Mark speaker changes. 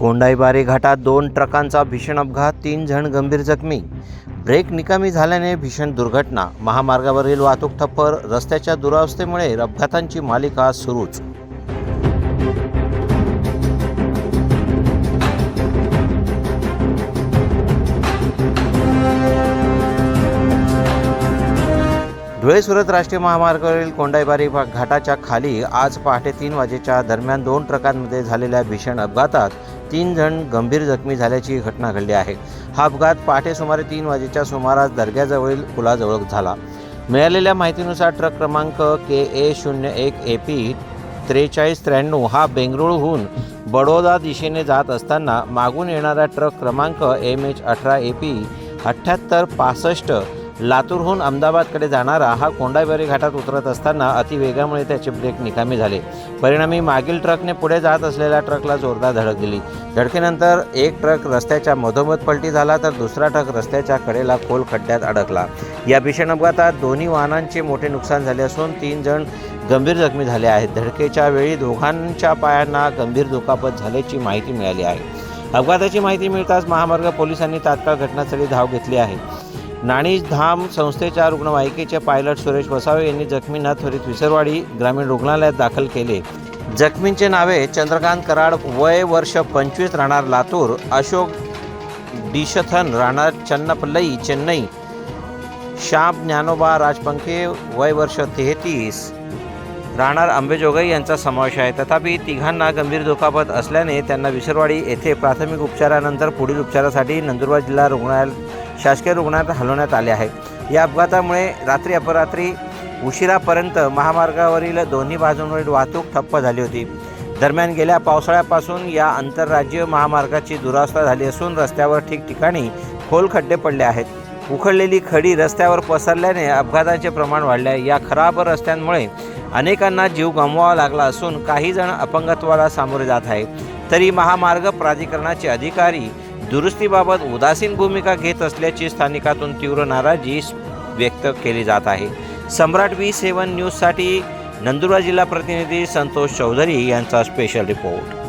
Speaker 1: कोंडाईबारी घाटात दोन ट्रकांचा भीषण अपघात तीन जण गंभीर जखमी. ब्रेक निकामी झाल्याने भीषण दुर्घटना. महामार्गावरील वाहतूक ठप्प रस्त्याच्या दुरावस्थेमुळे अपघातांची मालिका सुरूच. धुळे सुरत राष्ट्रीय महामार्गावरील कोंडाईबारी घाटाच्या खाली आज पहाटे तीन वाजेच्या दरम्यान दोन ट्रकांमध्ये झालेल्या भीषण अपघातात तीन जण गंभीर जखमी झाल्याची घटना घडली आहे. हा अपघात पहाटे सुमारे तीन वाजेच्या सुमारास दर्ग्याजवळील पुलाजवळ झाला. मिळालेल्या माहितीनुसार ट्रक क्रमांक के ए शून्य एक ए पी त्रेचाळीस त्र्याण्णव हा बेंगळुरूहून बडोदा दिशेने जात असताना मागून येणारा ट्रक क्रमांक एम एच अठरा ए पी अठ्ठ्याहत्तर पासष्ट लातूरहून अहमदाबादकडे जाणारा हा कोंडाबेरी घाटात उतरत असताना अतिवेगामुळे त्याचे ब्रेक निकामी झाले. परिणामी मागील ट्रकने पुढे जात असलेल्या ट्रकला जोरदार धडक दिली. धडकेनंतर एक ट्रक रस्त्याच्या मधोमध पलटी झाला तर दुसरा ट्रक रस्त्याच्या कडेला खोल खड्ड्यात अडकला. या भीषण अपघातात दोन्ही वाहनांचे मोठे नुकसान झाले असून तीन जण गंभीर जखमी झाले आहेत. धडकेच्या वेळी दोघांच्या पायांना गंभीर दुखापत झाल्याची माहिती मिळाली आहे. अपघाताची माहिती मिळताच महामार्ग पोलिसांनी तात्काळ घटनास्थळी धाव घेतली आहे. नाणी धाम संस्थेच्या रुग्णवाहिकेचे पायलट सुरेश वसावे यांनी जखमींना त्वरित विसरवाडी ग्रामीण रुग्णालयात दाखल केले. जखमींचे नावे चंद्रकांत कराड वय वर्ष पंचवीस राहणार लातूर अशोक डिशथन राहणार चन्नपल्लई चेन्नई. श्याम ज्ञानोबा राजपंखे वय वर्ष तेहतीस राहणार अंबेजोगाई यांचा समावेश आहे. तथापि तिघांना गंभीर दुखापत असल्याने त्यांना विसरवाडी येथे प्राथमिक उपचारानंतर पुढील उपचारासाठी नंदुरबार जिल्हा रुग्णालयात शासकीय रुग्णालयात हलवण्यात आले आहे. या अपघातामुळे रात्री अपरात्री उशिरापर्यंत महामार्गावरील दोन्ही बाजूंवरील वाहतूक ठप्प झाली होती. दरम्यान गेल्या पावसाळ्यापासून या आंतरराज्य महामार्गाची दुरावस्था झाली असून रस्त्यावर ठिकठिकाणी खोल खड्डे पडले आहेत. उखडलेली खडी रस्त्यावर पसरल्याने अपघाताचे प्रमाण वाढले आहे. या खराब रस्त्यांमुळे अनेकांना जीव गमवावा लागला असून काही जण अपंगत्वाला सामोरे जात आहे तरी महामार्ग प्राधिकरणाचे अधिकारी दुरुस्तीबाबत उदासीन भूमिका घेत असल्याची स्थानिकातून तीव्र नाराजी व्यक्त केली जात आहे. सम्राट व्ही सेवन न्यूजसाठी नंदुरबार जिल्हा प्रतिनिधी संतोष चौधरी यांचा स्पेशल रिपोर्ट